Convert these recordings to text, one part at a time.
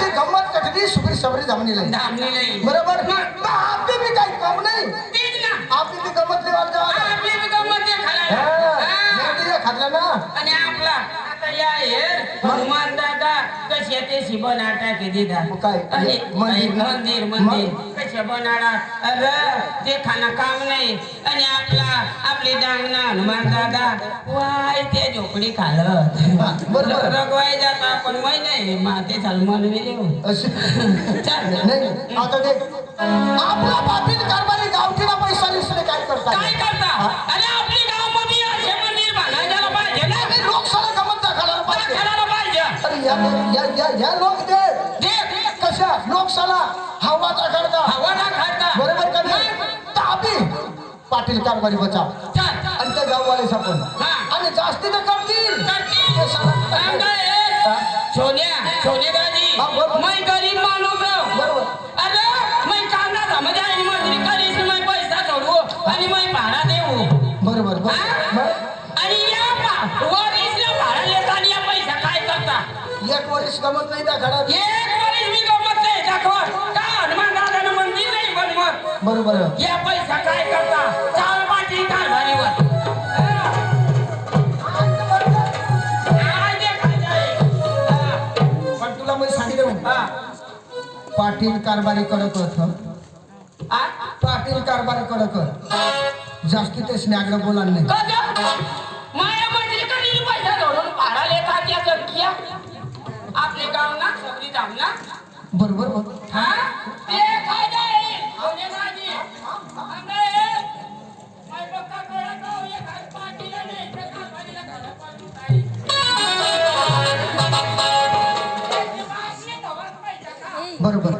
अशी गंमत कठली सुबीर सबरी जमनी नाही. बरोबर? आपली बी काही कम नाही. आपली ती गंमत नाही वाजता आपली बी गंमत. खाल्लं ना? आणि आपला आता या हे हनुमान ते शिबनाटा के दिदा काय? मंदिर ना? मंदिर मंदिर. कशा बनाडा अरे ते खाणं काम नाही. आणि आपला आपली डांगना हनुमान दादा. वाय ते झोपडी खालत. हा, बरोबर. रगवाय जाता पण वय नाही. माते सलमान विले अशी. चाल. नाही आता ते आपला पाटील कारभारी गावठीला पैसा दिसले काय करतात काय करता? अरे आपली या या या या लोक दे दे. कशा लोकशाला हवाचा करता हवा खाता बरोबर का नाही? ताबी. पाटील कारभारी बचाव. आणि ते गाववाले सापड हा. आणि जास्ती तर करतील? सोन्या हा, गमत नाही एक मी गमत नाही दाखव. का? हनुमान दादानं मंदिर नाही बनवत. बरोबर या पैसा काय करता? चाल. पण तुला मी सांगितलं. पाटील कारभारी कडक होत? पाटील कारभारी कडक जास्ती ते स्नॅगड बोला नाही. बरोबर बरोबर.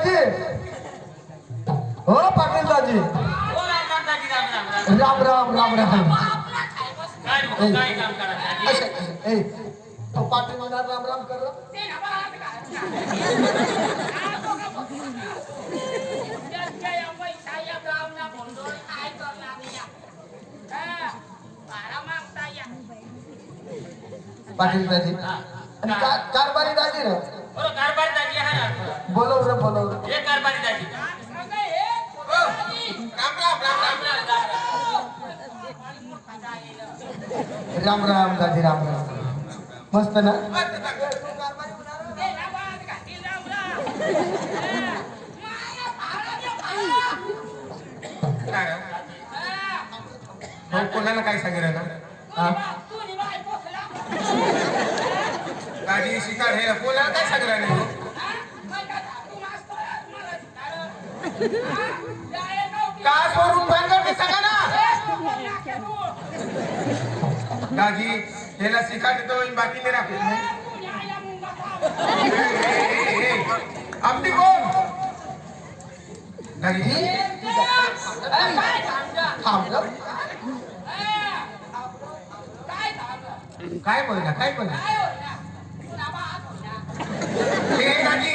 दाजी हो पाटील दाजी. राम राम राम राम. तो पाटील म्हणणार राम राम कर. पाटील दाजी. आणि का- कारभारी दाजी रे बोलव रे बोलव. रे राम राम दाजी राम राम. मस्त ना? कोणाला काय सांगितलं ना? हा? शिकार हे कोणाला काय सांगणार नाही का स्वरूप भानगड सांगा ना दाजी शिकार देतो बाकी ते राखू. आपली कोण? गाडी काय थांबला थांबलं काय थांबलं काय बोलला काय बोलला काय होईना पुन्हा बात होईना हे गाडी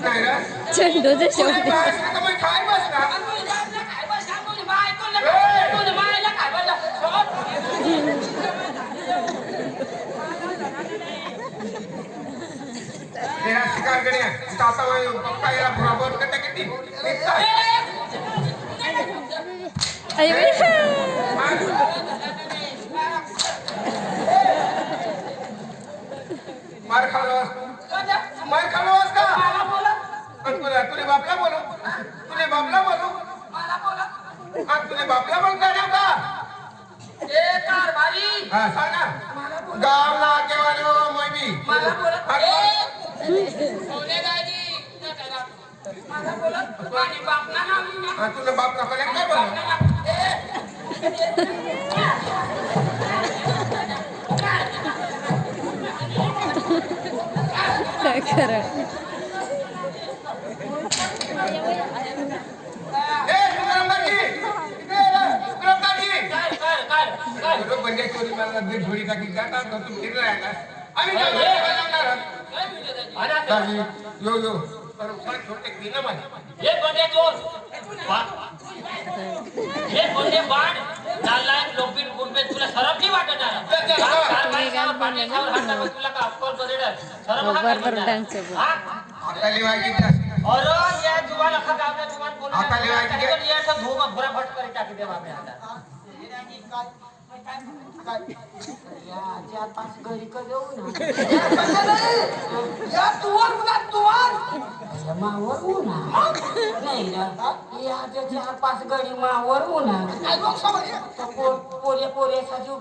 तेरी बापला काय बसला? ए, तुझे बाजू नाव नाही. तेरी बापला काय बसला? तुझे बास नाही ना चेंडूचे तुझे शेवटी काय. मार खाल्लास तू मार खाल्लास का तुला तुझे बापला बोलू तुझे बापला बोलू मला बोला. आणि तुझे बापला बोलता येऊ का ए, कारभारी, हा सांग ना मला बोला. गाव ना मला बोला. हा, ए, सोनेदाजी, नका. मला बोला. माझी बापना नाव लिहिलं. आणि तुझा बाप नका काय बोलू काय खरं ए विक्रमदाजी इकडे ये ना, विक्रमदाजी काय, काय, काय, काय? बरोबर बंड्या चोरी मला दीड झोडी टाकी जातात ना तू फिरला आहे का आम्ही काय बनवणार आहोत? काय म्हणते दाजी? दाजी यो यो तर फार छोटे घे ना माझे हे बंडे चोर वा- हे बंडे बाण चाललाय लोपीन गुंबे तुला सरप नाही वाटत आहे? ते- ते- हा, कारभारीसावर, पाटीलसावर हात टाकून तुला का अक्कल करेल? सरप हात बरोबर टाकून डान्स जा. आहे. हा? आता लिवायची जास्त. अरे या जुवान अख्खा गावच्या जुवान बोलून आता लिवायची टाकतो, काय? या असं धूम भुरा भट करी टाकी दे बाबा आता. या चार पाच घरी का ना तुवर उन्हा तुवर मावर उन्हा नाही ना चार पाच गडी मावर उन्हा पोरे पोरेचा जीव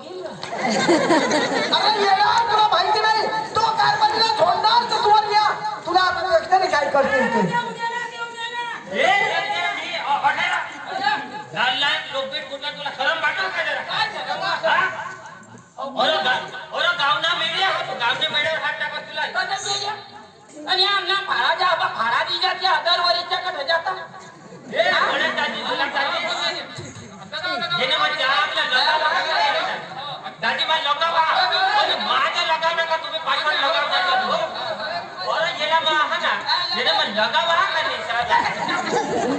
तुला माहिती नाही तो झोडणार तर तुवर या तुला एकट्याने काय करतील ते तुला खरं वाटत अरे गा- अरे गावना मेल्या, गावने मेल्यावर हात टाकत तुला. आणि आमना फाळा द्या बा फाळा दी जाते दरवरीच्या कडे जाता हे म्हणे दादी तुला दादी येणे म्हणजे आपल्या लगावा दादी बाई लगावा अरे माझ्या लगाव नका तुम्ही पाठवून लगाव नका अरे येला मा हा ना येणे मग लगावा का नाही साधा तुला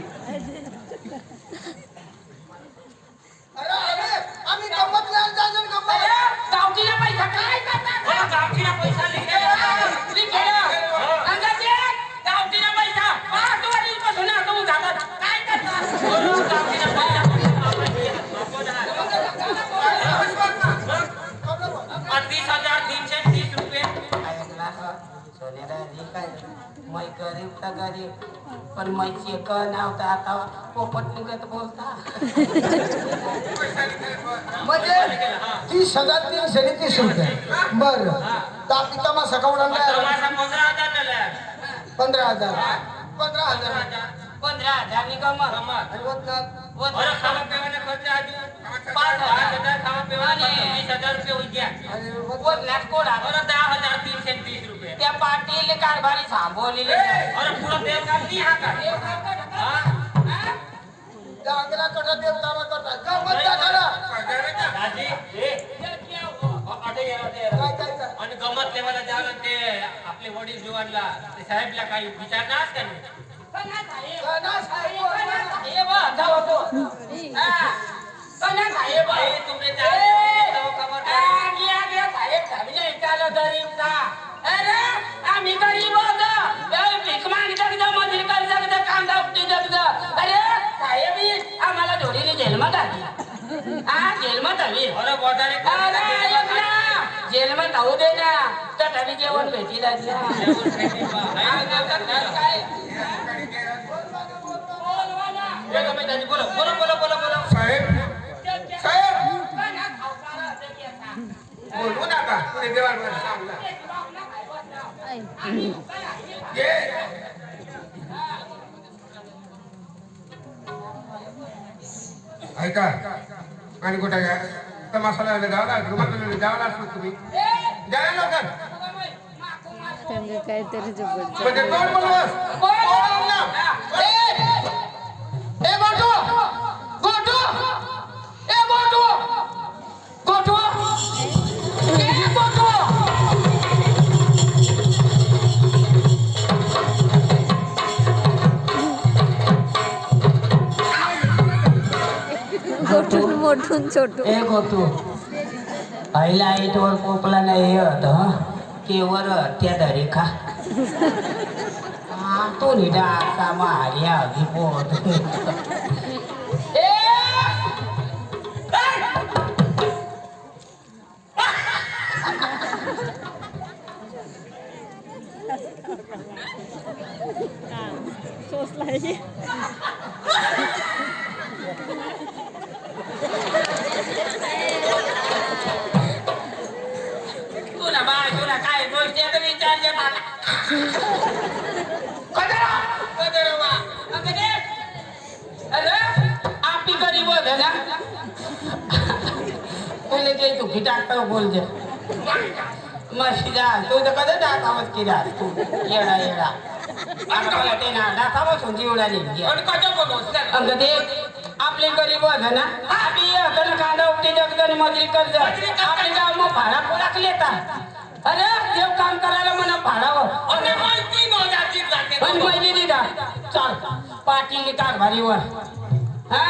तर गरीब पण मै चेक नव्हता आता पोपट निघत बोलता. म्हणजे तीस हजार तीनशे आणि तीस रुपये. बर. तापिता मा सकाळ पंधरा हजार पंधरा हजार. पंधरा हजार. पंधरा हजार. निगम पाच हजार बरं दहा हजार तीनशे तीस रुपये. त्या पाटील कारभारी थांबवलेले अरे पुरा देव नाही हा का? हा? त्या अंगणाकडे देव कामा करतात गंमत दाखवला दादी, हे, अटे गेला ते. काय काय काय आणि गमत लेवाला जावं ते आपले वडील जीवानला ते साहेबला काही विचारणार का तुम्ही अरे आम्ही गरीब भीक मागता का मजुरी कांदा उपटी जगता अरे साहेब ही आम्हाला धोडीने जेलमध्ये टाकली हा जेलमध्ये हवी अरे ऐक ना. जेलमध्ये जाऊ दे ना. तटाने जेवण भेटी लागली काय बोलो बोलो बोलो बोलो बोलो. साहेब. साहेब. नका. ऐका आणि कुठे काय तमाशाला जावं रुमाला जावं लागतो तुम्ही. द्या त्यांना काहीतरी छोटू. एक होतो पहिला आईटवर पोपला नाही होत केवर त्या दरी हा, तो निडा असा मार्या अगदी पोट ए! सोसला तू बोल दे मशीदा तू तर कधी टाकावत केला तू? येडा येडा. आता मला ते ना नाही आपले गरीब होते ना? होतं ना कांदा उपटी जगदन मजुरी कर्ज. आपले गाव मग भाडा पुराक लेता अरे देव काम करायला म्हणा भाडावर पण महिने दिला चाल. पाटील कारभारीवर. हा?